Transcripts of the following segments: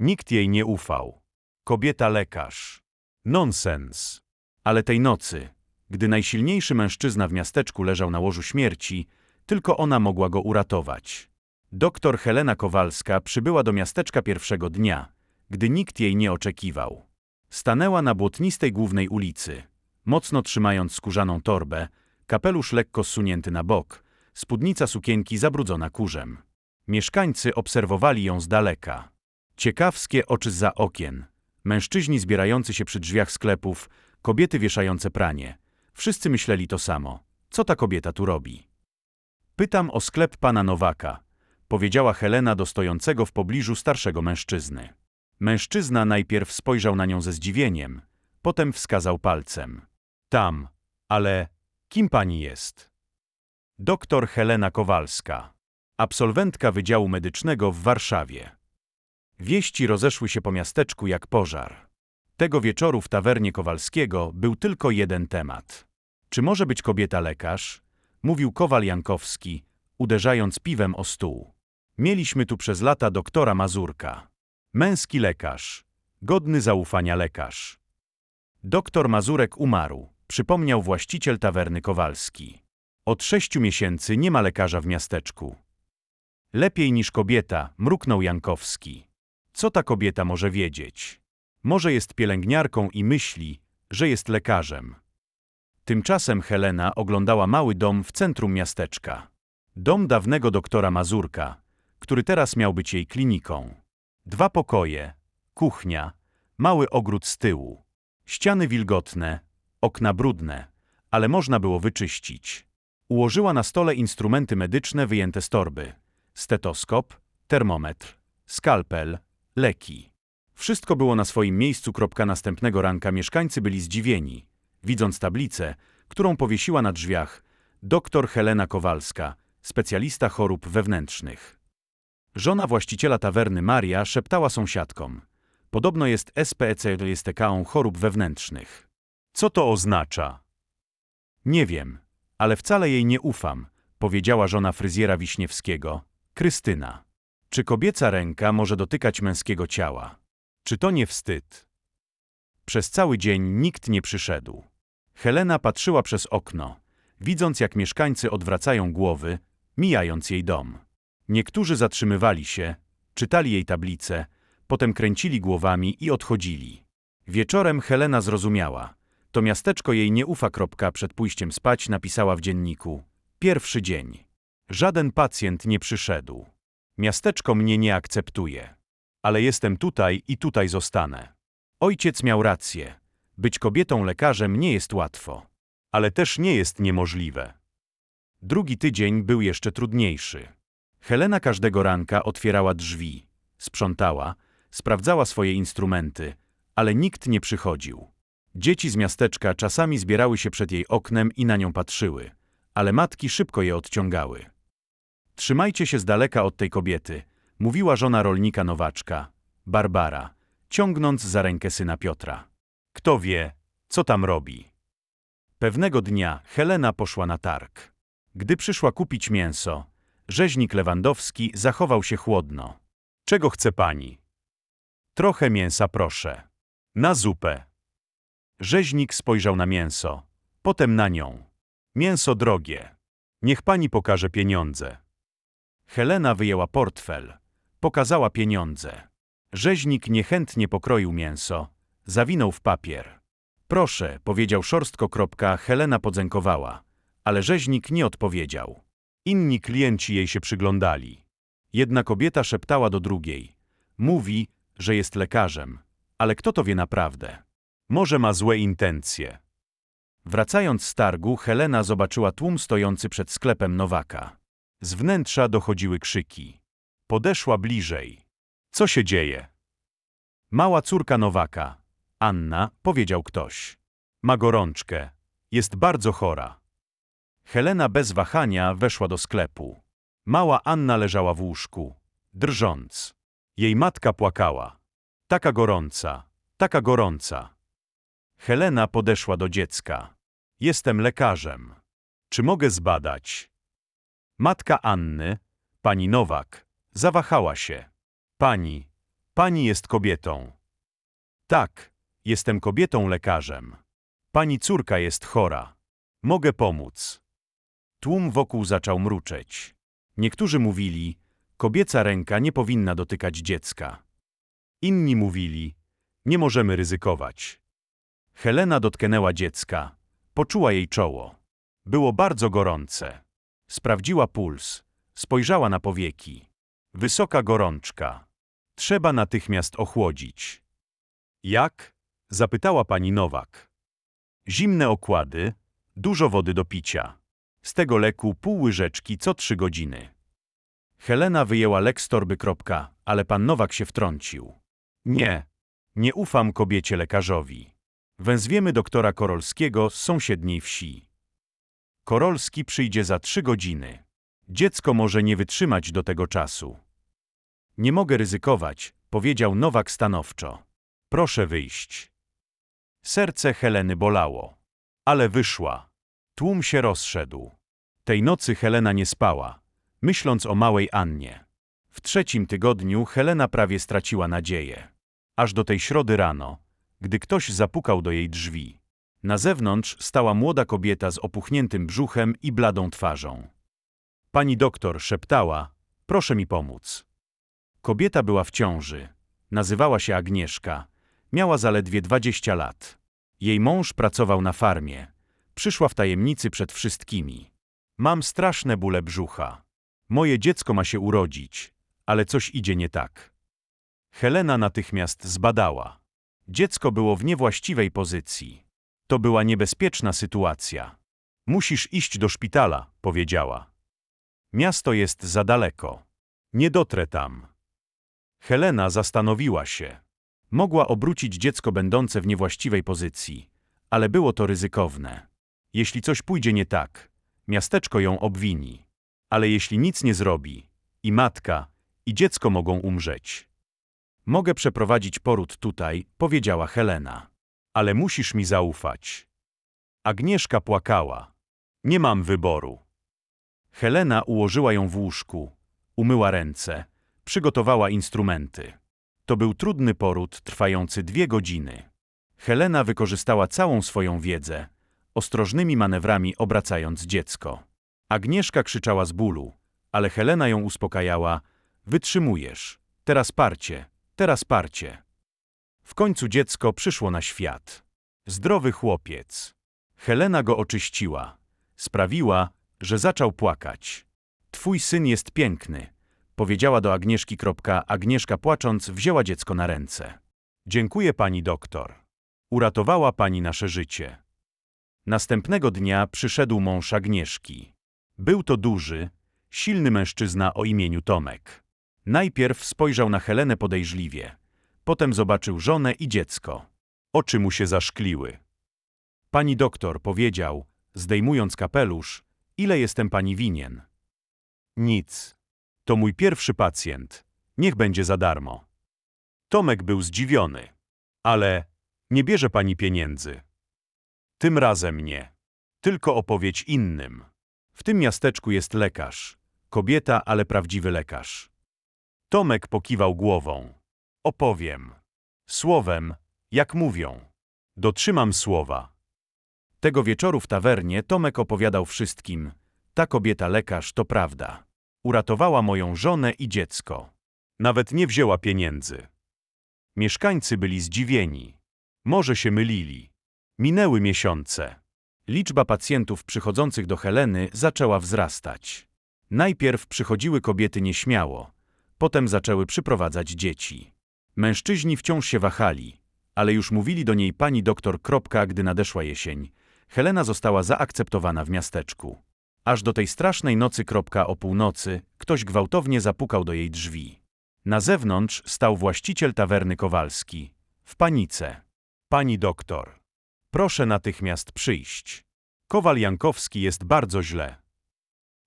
Nikt jej nie ufał. Kobieta lekarz. Nonsens. Ale tej nocy, gdy najsilniejszy mężczyzna w miasteczku leżał na łożu śmierci, tylko ona mogła go uratować. Doktor Helena Kowalska przybyła do miasteczka pierwszego dnia, gdy nikt jej nie oczekiwał. Stanęła na błotnistej głównej ulicy, mocno trzymając skórzaną torbę, kapelusz lekko zsunięty na bok, spódnica sukienki zabrudzona kurzem. Mieszkańcy obserwowali ją z daleka. Ciekawskie oczy za okien, mężczyźni zbierający się przy drzwiach sklepów, kobiety wieszające pranie. Wszyscy myśleli to samo. Co ta kobieta tu robi? Pytam o sklep pana Nowaka, powiedziała Helena do stojącego w pobliżu starszego mężczyzny. Mężczyzna najpierw spojrzał na nią ze zdziwieniem, potem wskazał palcem. Tam, ale kim pani jest? Doktor Helena Kowalska, absolwentka Wydziału Medycznego w Warszawie. Wieści rozeszły się po miasteczku jak pożar. Tego wieczoru w tawernie Kowalskiego był tylko jeden temat. Czy może być kobieta lekarz? Mówił Kowal Jankowski, uderzając piwem o stół. Mieliśmy tu przez lata doktora Mazurka. Męski lekarz. Godny zaufania lekarz. Doktor Mazurek umarł, przypomniał właściciel tawerny Kowalski. Od sześciu miesięcy nie ma lekarza w miasteczku. Lepiej niż kobieta, mruknął Jankowski. Co ta kobieta może wiedzieć? Może jest pielęgniarką i myśli, że jest lekarzem. Tymczasem Helena oglądała mały dom w centrum miasteczka. Dom dawnego doktora Mazurka, który teraz miał być jej kliniką. Dwa pokoje, kuchnia, mały ogród z tyłu. Ściany wilgotne, okna brudne, ale można było wyczyścić. Ułożyła na stole instrumenty medyczne wyjęte z torby. Stetoskop, termometr, skalpel, leki. Wszystko było na swoim miejscu. Następnego ranka mieszkańcy byli zdziwieni, widząc tablicę, którą powiesiła na drzwiach dr Helena Kowalska, specjalista chorób wewnętrznych. Żona właściciela tawerny Maria szeptała sąsiadkom. Podobno jest SPEC-ą chorób wewnętrznych. Co to oznacza? Nie wiem, ale wcale jej nie ufam, powiedziała żona fryzjera Wiśniewskiego, Krystyna. Czy kobieca ręka może dotykać męskiego ciała? Czy to nie wstyd? Przez cały dzień nikt nie przyszedł. Helena patrzyła przez okno, widząc jak mieszkańcy odwracają głowy, mijając jej dom. Niektórzy zatrzymywali się, czytali jej tablice, potem kręcili głowami i odchodzili. Wieczorem Helena zrozumiała. To miasteczko jej nie ufa. Kropka przed pójściem spać napisała w dzienniku. Pierwszy dzień. Żaden pacjent nie przyszedł. Miasteczko mnie nie akceptuje. Ale jestem tutaj i tutaj zostanę. Ojciec miał rację. Być kobietą lekarzem nie jest łatwo. Ale też nie jest niemożliwe. Drugi tydzień był jeszcze trudniejszy. Helena każdego ranka otwierała drzwi, sprzątała, sprawdzała swoje instrumenty, ale nikt nie przychodził. Dzieci z miasteczka czasami zbierały się przed jej oknem i na nią patrzyły, ale matki szybko je odciągały. Trzymajcie się z daleka od tej kobiety, mówiła żona rolnika nowaczka, Barbara, ciągnąc za rękę syna Piotra. Kto wie, co tam robi? Pewnego dnia Helena poszła na targ. Gdy przyszła kupić mięso, rzeźnik Lewandowski zachował się chłodno. Czego chce pani? Trochę mięsa proszę. Na zupę. Rzeźnik spojrzał na mięso, potem na nią. Mięso drogie. Niech pani pokaże pieniądze. Helena wyjęła portfel. Pokazała pieniądze. Rzeźnik niechętnie pokroił mięso. Zawinął w papier. Proszę, powiedział szorstko. Helena podzękowała. Ale rzeźnik nie odpowiedział. Inni klienci jej się przyglądali. Jedna kobieta szeptała do drugiej. Mówi, że jest lekarzem. Ale kto to wie naprawdę? Może ma złe intencje. Wracając z targu, Helena zobaczyła tłum stojący przed sklepem Nowaka. Z wnętrza dochodziły krzyki. Podeszła bliżej. Co się dzieje? Mała córka Nowaka, Anna, powiedział ktoś. Ma gorączkę. Jest bardzo chora. Helena bez wahania weszła do sklepu. Mała Anna leżała w łóżku, drżąc. Jej matka płakała. Taka gorąca, taka gorąca. Helena podeszła do dziecka. Jestem lekarzem. Czy mogę zbadać? Matka Anny, pani Nowak, zawahała się. Pani, Pani jest kobietą. Tak, jestem kobietą lekarzem. Pani córka jest chora. Mogę pomóc. Tłum wokół zaczął mruczeć. Niektórzy mówili, kobieca ręka nie powinna dotykać dziecka. Inni mówili, nie możemy ryzykować. Helena dotknęła dziecka, poczuła jej czoło. Było bardzo gorące. Sprawdziła puls, spojrzała na powieki. Wysoka gorączka. Trzeba natychmiast ochłodzić. Jak? zapytała pani Nowak. Zimne okłady, dużo wody do picia. Z tego leku pół łyżeczki co trzy godziny. Helena wyjęła lek z torby. Kropka, ale pan Nowak się wtrącił. Nie, nie ufam kobiecie lekarzowi. Wezwiemy doktora Korolskiego z sąsiedniej wsi. Korolski przyjdzie za trzy godziny. Dziecko może nie wytrzymać do tego czasu. Nie mogę ryzykować, powiedział Nowak stanowczo. Proszę wyjść. Serce Heleny bolało. Ale wyszła. Tłum się rozszedł. Tej nocy Helena nie spała, myśląc o małej Annie. W trzecim tygodniu Helena prawie straciła nadzieję. Aż do tej środy rano, gdy ktoś zapukał do jej drzwi. Na zewnątrz stała młoda kobieta z opuchniętym brzuchem i bladą twarzą. Pani doktor szeptała, proszę mi pomóc. Kobieta była w ciąży. Nazywała się Agnieszka. Miała zaledwie 20 lat. Jej mąż pracował na farmie. Przyszła w tajemnicy przed wszystkimi. Mam straszne bóle brzucha. Moje dziecko ma się urodzić, ale coś idzie nie tak. Helena natychmiast zbadała. Dziecko było w niewłaściwej pozycji. To była niebezpieczna sytuacja. Musisz iść do szpitala, powiedziała. Miasto jest za daleko. Nie dotrę tam. Helena zastanowiła się. Mogła obrócić dziecko będące w niewłaściwej pozycji, ale było to ryzykowne. Jeśli coś pójdzie nie tak, miasteczko ją obwini. Ale jeśli nic nie zrobi, i matka, i dziecko mogą umrzeć. Mogę przeprowadzić poród tutaj, powiedziała Helena. Ale musisz mi zaufać. Agnieszka płakała. Nie mam wyboru. Helena ułożyła ją w łóżku, umyła ręce, przygotowała instrumenty. To był trudny poród trwający dwie godziny. Helena wykorzystała całą swoją wiedzę, ostrożnymi manewrami obracając dziecko. Agnieszka krzyczała z bólu, ale Helena ją uspokajała. Wytrzymujesz. Teraz parcie, teraz parcie. W końcu dziecko przyszło na świat. Zdrowy chłopiec. Helena go oczyściła. Sprawiła, że zaczął płakać. Twój syn jest piękny, powiedziała do Agnieszki. Agnieszka płacząc wzięła dziecko na ręce. Dziękuję pani doktor. Uratowała pani nasze życie. Następnego dnia przyszedł mąż Agnieszki. Był to duży, silny mężczyzna o imieniu Tomek. Najpierw spojrzał na Helenę podejrzliwie, potem zobaczył żonę i dziecko. Oczy mu się zaszkliły. Pani doktor powiedział, zdejmując kapelusz, ile jestem pani winien. Nic. To mój pierwszy pacjent. Niech będzie za darmo. Tomek był zdziwiony. Ale nie bierze pani pieniędzy. Tym razem nie. Tylko opowiedź innym. W tym miasteczku jest lekarz. Kobieta, ale prawdziwy lekarz. Tomek pokiwał głową. Opowiem. Słowem, jak mówią. Dotrzymam słowa. Tego wieczoru w tawernie Tomek opowiadał wszystkim. Ta kobieta lekarz to prawda. Uratowała moją żonę i dziecko. Nawet nie wzięła pieniędzy. Mieszkańcy byli zdziwieni. Może się mylili. Minęły miesiące. Liczba pacjentów przychodzących do Heleny zaczęła wzrastać. Najpierw przychodziły kobiety nieśmiało, potem zaczęły przyprowadzać dzieci. Mężczyźni wciąż się wahali, ale już mówili do niej pani doktor. Kropka, gdy nadeszła jesień. Helena została zaakceptowana w miasteczku. Aż do tej strasznej nocy. Kropka, o północy ktoś gwałtownie zapukał do jej drzwi. Na zewnątrz stał właściciel tawerny Kowalski. W panice. Pani doktor. Proszę natychmiast przyjść. Kowal Jankowski jest bardzo źle.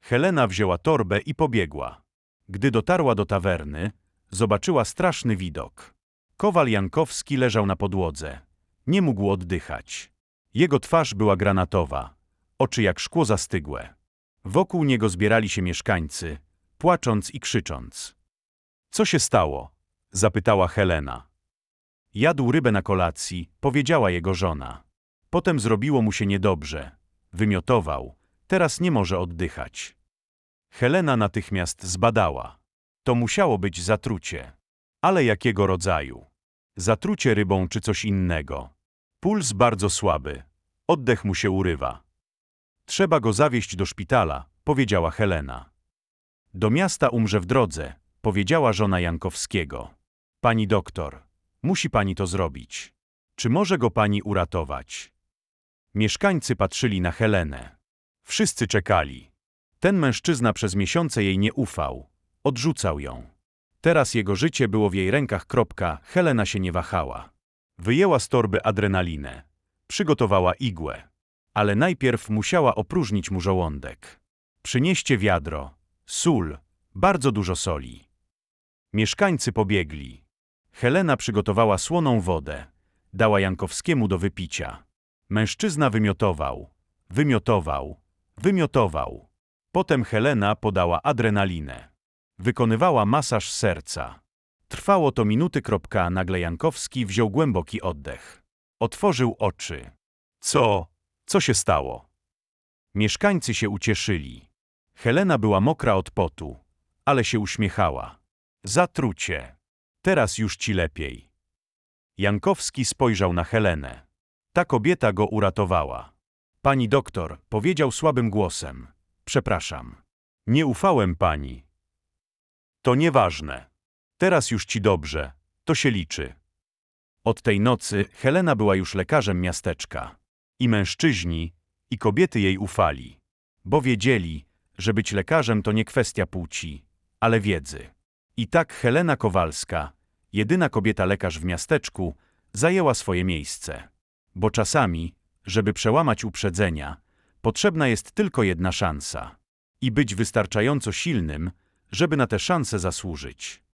Helena wzięła torbę i pobiegła. Gdy dotarła do tawerny, zobaczyła straszny widok. Kowal Jankowski leżał na podłodze. Nie mógł oddychać. Jego twarz była granatowa, oczy jak szkło zastygłe. Wokół niego zbierali się mieszkańcy, płacząc i krzycząc. Co się stało? Zapytała Helena. Jadł rybę na kolacji, powiedziała jego żona. Potem zrobiło mu się niedobrze. Wymiotował. Teraz nie może oddychać. Helena natychmiast zbadała. To musiało być zatrucie. Ale jakiego rodzaju? Zatrucie rybą czy coś innego. Puls bardzo słaby. Oddech mu się urywa. Trzeba go zawieźć do szpitala, powiedziała Helena. Do miasta umrze w drodze, powiedziała żona Jankowskiego. Pani doktor, musi pani to zrobić. Czy może go pani uratować? Mieszkańcy patrzyli na Helenę. Wszyscy czekali. Ten mężczyzna przez miesiące jej nie ufał. Odrzucał ją. Teraz jego życie było w jej rękach. Kropka. Helena się nie wahała. Wyjęła z torby adrenalinę. Przygotowała igłę. Ale najpierw musiała opróżnić mu żołądek. Przynieście wiadro, sól, bardzo dużo soli. Mieszkańcy pobiegli. Helena przygotowała słoną wodę. Dała Jankowskiemu do wypicia. Mężczyzna wymiotował, wymiotował, wymiotował. Potem Helena podała adrenalinę. Wykonywała masaż serca. Trwało to minuty. Nagle Jankowski wziął głęboki oddech. Otworzył oczy. Co? Co się stało? Mieszkańcy się ucieszyli. Helena była mokra od potu, ale się uśmiechała. Zatrucie. Teraz już ci lepiej. Jankowski spojrzał na Helenę. Ta kobieta go uratowała. Pani doktor, powiedział słabym głosem. Przepraszam. Nie ufałem pani. To nieważne. Teraz już ci dobrze. To się liczy. Od tej nocy Helena była już lekarzem miasteczka. I mężczyźni, i kobiety jej ufali. Bo wiedzieli, że być lekarzem to nie kwestia płci, ale wiedzy. I tak Helena Kowalska, jedyna kobieta lekarz w miasteczku, zajęła swoje miejsce. Bo czasami, żeby przełamać uprzedzenia, potrzebna jest tylko jedna szansa. I być wystarczająco silnym, żeby na tę szansę zasłużyć.